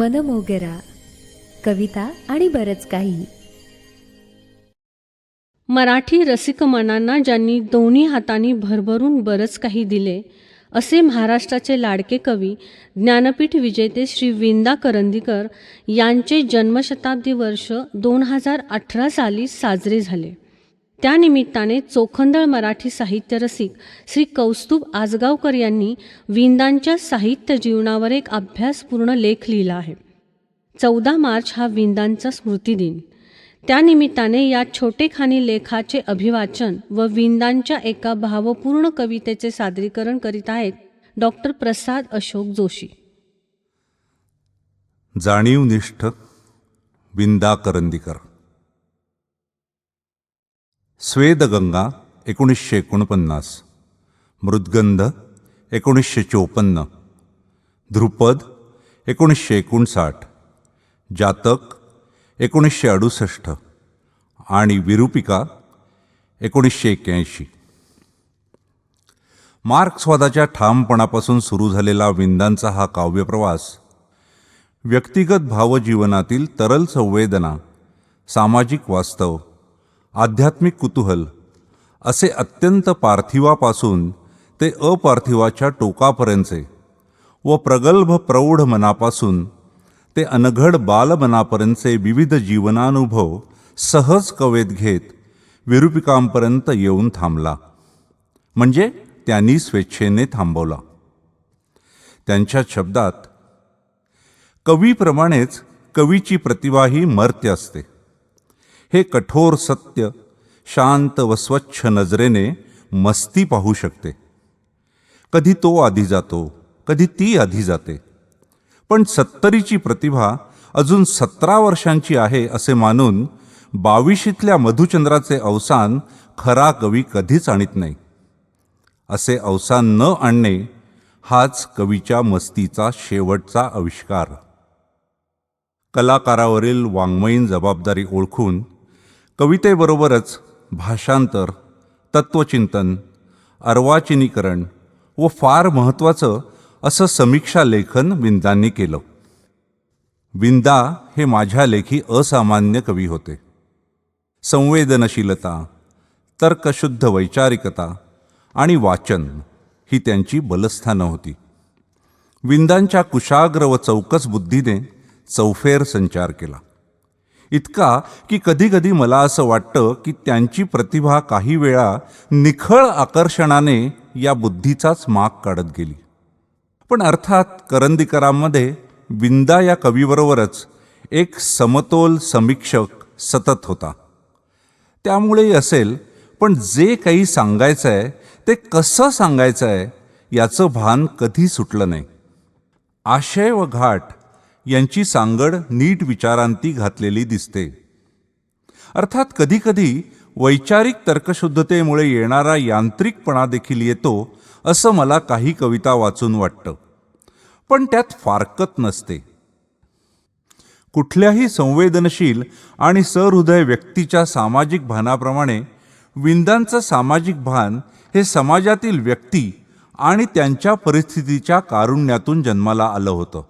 मनमोगरा कविता आणि बरंच काही. मराठी रसिक मनांना ज्यांनी दोन्ही हातांनी भरभरून बरंच काही दिले असे महाराष्ट्राचे लाडके कवी ज्ञानपीठ विजेते श्री विंदा करंदीकर यांचे जन्मशताब्दी वर्ष दोन हजार अठरा साली साजरे झाले. त्यानिमित्ताने चोखंदळ मराठी साहित्य रसिक श्री कौस्तुभ आजगावकर यांनी विंदांच्या साहित्य जीवनावर एक अभ्यासपूर्ण लेख लिहिला आहे. चौदा मार्च हा विंदांचा स्मृतिदिन त्यानिमित्ताने या छोटेखानी लेखाचे अभिवाचन व विंदांच्या एका भावपूर्ण कवितेचे सादरीकरण करीत आहेत डॉक्टर प्रसाद अशोक जोशी. जाणीवनिष्ठ विंदा करंदीकर स्वेदगंगा एकोणीसशे एकोणपन्नास मृद्गंध एकोणीसशे चोपन्न ध्रुपद एकोणीसशे एकोणसाठ जातक एकोणीसशे अडुसष्ट आणि विरूपिका एकोणीसशे एक्क्याऐंशी. मार्क्सवादाच्या ठामपणापासून सुरू झालेला विंदांचा हा काव्यप्रवास व्यक्तिगत भावजीवनातील तरल संवेदना सामाजिक वास्तव आध्यात्मिक कुतूहल. असे अत्यंत पार्थिवापासून ते अपार्थिवाच्या टोकापर्यंतचे व प्रगल्भ प्रौढ मनापासून ते अनघड बालमनापर्यंतचे विविध जीवनानुभव सहज कवेत घेत विरूपिकांपर्यंत येऊन थांबला. म्हणजे त्यांनी स्वेच्छेने थांबवला. त्यांच्या शब्दात कवीप्रमाणेच कवीची प्रतिभाही मर्त्य असते. हे कठोर सत्य शांत व स्वच्छ नजरेने मस्ती पाहू शकते. कधी तो आधी जातो कधी ती आधी जाते. पण सत्तरीची प्रतिभा अजून सतरा वर्षांची आहे असे मानून बावीशीतल्या मधुचंद्राचे अवसान खरा कवी कधीच आणीत नाही. असे अवसान न आणणे हाच कवीच्या मस्तीचा शेवटचा आविष्कार. कलाकारावरील वाङ्मयीन जबाबदारी ओळखून कवितेबरोबरच भाषांतर तत्वचिंतन अर्वाचिनीकरण व फार महत्त्वाचं असं समीक्षा लेखन विंदांनी केलं. विंदा हे माझ्या लेखी असामान्य कवी होते. संवेदनशीलता तर्कशुद्ध वैचारिकता आणि वाचन ही त्यांची बलस्थानं होती. विंदांच्या कुशाग्र व चौकस बुद्धीने चौफेर संचार केला. इतका की कधीकधी मला असं वाटतं की त्यांची प्रतिभा काही वेळा निखळ आकर्षणाने या बुद्धीचाच माग काढत गेली. पण अर्थात करंदीकरांमध्ये विंदा या कवीबरोबरच एक समतोल समीक्षक सतत होता. त्यामुळेही असेल पण जे काही सांगायचं आहे ते कसं सांगायचं आहे याचं भान कधी सुटलं नाही. आशय व घाट यांची सांगड नीट विचारांती घातलेली दिसते. अर्थात कधीकधी वैचारिक तर्कशुद्धतेमुळे येणारा यांत्रिकपणा देखील येतो असं मला काही कविता वाचून वाटतं. पण त्यात फारकत नसते. कुठल्याही संवेदनशील आणि सहृदय व्यक्तीच्या सामाजिक भानाप्रमाणे विंदांचं सामाजिक भान हे समाजातील व्यक्ती आणि त्यांच्या परिस्थितीच्या कारुण्यातून जन्माला आलं होतं.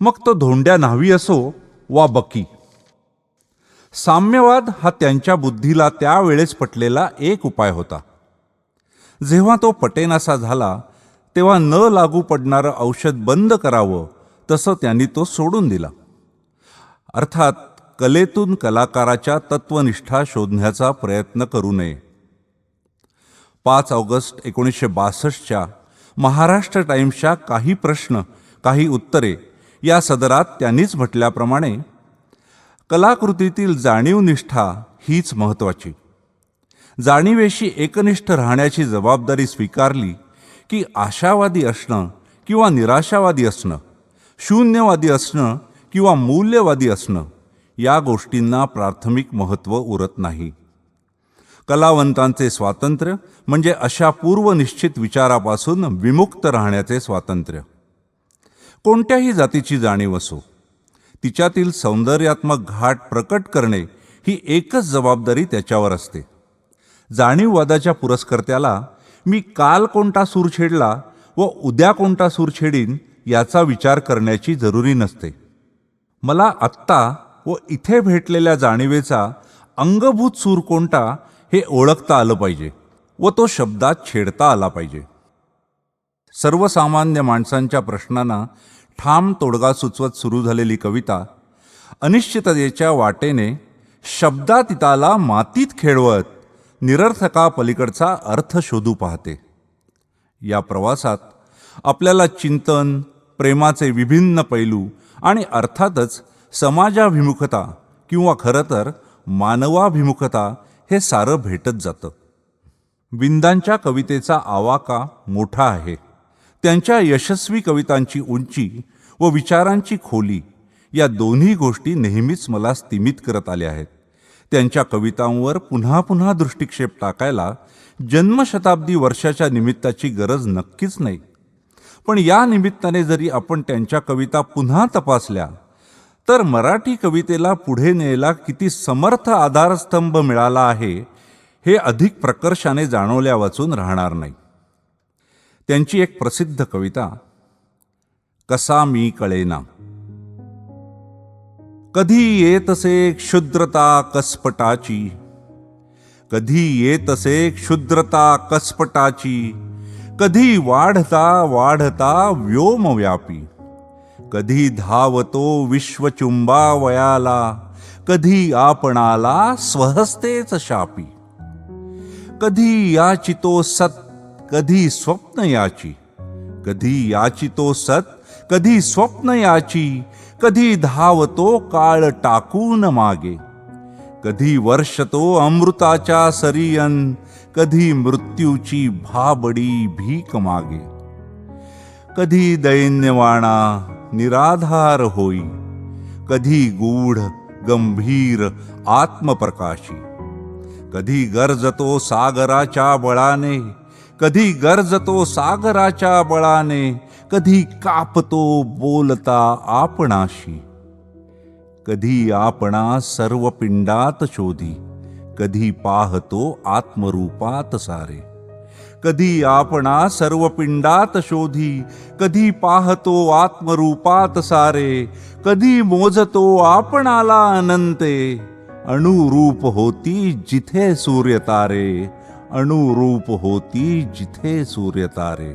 मग तो धोंड्या न्हावी असो वा बकी. साम्यवाद हा त्यांच्या बुद्धीला त्यावेळेस पटलेला एक उपाय होता. जेव्हा तो पटेनासा झाला तेव्हा न लागू पडणारं औषध बंद करावं तसं त्यांनी तो सोडून दिला. अर्थात कलेतून कलाकाराच्या तत्वनिष्ठा शोधण्याचा प्रयत्न करू नये. पाच ऑगस्ट एकोणीसशे बासष्टच्या महाराष्ट्र टाईम्सच्या काही प्रश्न काही उत्तरे या सदरात त्यांनीच म्हटल्याप्रमाणे कलाकृतीतील जाणीवनिष्ठा हीच महत्त्वाची. जाणीवेशी एकनिष्ठ राहण्याची जबाबदारी स्वीकारली की आशावादी असणं किंवा निराशावादी असणं शून्यवादी असणं किंवा मूल्यवादी असणं या गोष्टींना प्राथमिक महत्त्व उरत नाही. कलावंतांचे स्वातंत्र्य म्हणजे अशा पूर्वनिश्चित विचारापासून विमुक्त राहण्याचे स्वातंत्र्य. कोणत्याही जातीची जाणीव असो तिच्यातील सौंदर्यात्मक घाट प्रकट करणे ही एकच जबाबदारी त्याच्यावर असते. जाणीववादाच्या पुरस्कर्त्याला मी काल कोणता सूर छेडला व उद्या कोणता सूर छेडीन याचा विचार करण्याची जरुरी नसते. मला आत्ता व इथे भेटलेल्या जाणीवेचा अंगभूत सूर कोणता हे ओळखता आलं पाहिजे व तो शब्दात छेडता आला पाहिजे. सर्वसामान्य माणसांच्या प्रश्नांना ठाम तोडगा सुचवत सुरू झालेली कविता अनिश्चिततेच्या वाटेने शब्दातीताला मातीत खेळवत निरर्थका पलीकडचा अर्थ शोधू पाहते. या प्रवासात आपल्याला चिंतन प्रेमाचे विभिन्न पैलू आणि अर्थातच समाजाभिमुखता किंवा खरं तर मानवाभिमुखता हे सारं भेटत जातं. विंदांच्या कवितेचा आवाका मोठा आहे. त्यांच्या यशस्वी कवितांची उंची व विचारांची खोली या दोन्ही गोष्टी नेहमीच मला स्तिमित करत आल्या आहेत. त्यांच्या कवितांवर पुन्हा पुन्हा दृष्टिक्षेप टाकायला जन्मशताब्दी वर्षाच्या निमित्ताची गरज नक्कीच नाही. पण या निमित्ताने जरी आपण त्यांच्या कविता पुन्हा तपासल्या तर मराठी कवितेला पुढे न्यायला किती समर्थ आधारस्तंभ मिळाला आहे हे अधिक प्रकर्षाने जाणवल्या वाचून राहणार नाही. त्यांची एक प्रसिद्ध कविता कसा मी कळेना. कधी येतसे क्षुद्रता कसपटाची कधी येतसे क्षुद्रता कसपटाची कधी वाढता वाढता व्योमव्यापी कधी धावतो विश्वचुंबावयाला कधी आपणाला स्वहस्तेच शापी कधी याचितो सत्य कधी स्वप्न याची? कधी याचितो सत? कधी स्वप्न याची? कधी धावतो काळ टाकून मागे? कधी वर्षतो अमृताच्या सरियन? कधी मृत्यूची भाबडी भीक मागे? कधी दैन्यवाणा निराधार होई? कधी गूढ गंभीर आत्मप्रकाशी? कधी गरजतो सागराच्या बळाने? कधी गरजतो सागराच्या बळाने कधी कापतो बोलता आपणाशी. कधी आपणा सर्व पिंडात शोधी कधी पाहतो आत्मरूपात सारे. कधी आपणा सर्व पिंडात शोधी कधी पाहतो आत्मरूपात सारे. कधी मोजतो आपणाला अनंते अणुरूप होती जिथे सूर्यतारे. अणुरूप होती जिथे सूर्यतारे.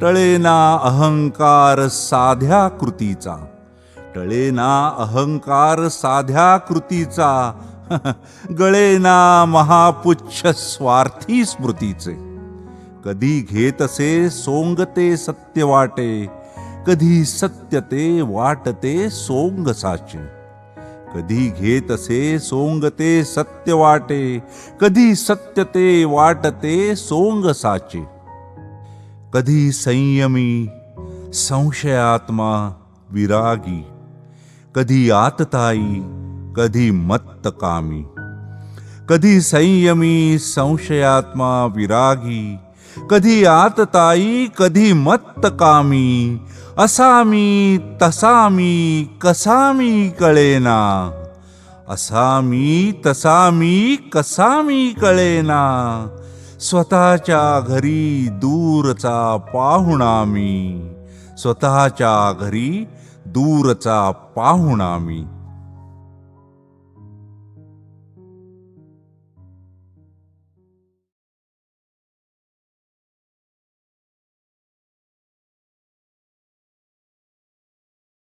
टळेना अहंकार साध्या कृतीचा टळेना अहंकार साध्या कृतीचा गळेना महापुच्छ स्वार्थी स्मृतीचे. कधी घेतसे सोंगते सत्य वाटे कधी सत्य ते वाटते सोंग साचे कधी घेतसे सोंगते सत्य वाटे, कधी सत्य ते वाटते सोंग साचे. कधी संयमी संशयात्मा विरागी, कधी आतताई, कधी मत्तकामी कधी संयमी संशयात्मा विरागी, कधी आतताई, कधी मत्तकामी असा मी तसा मी कसा मी कळेना. असा मी तसा मी कसा मी कळेना. स्वतःच्या घरी दूरचा पाहुणा मी स्वतःच्या घरी दूरचा पाहुणा मी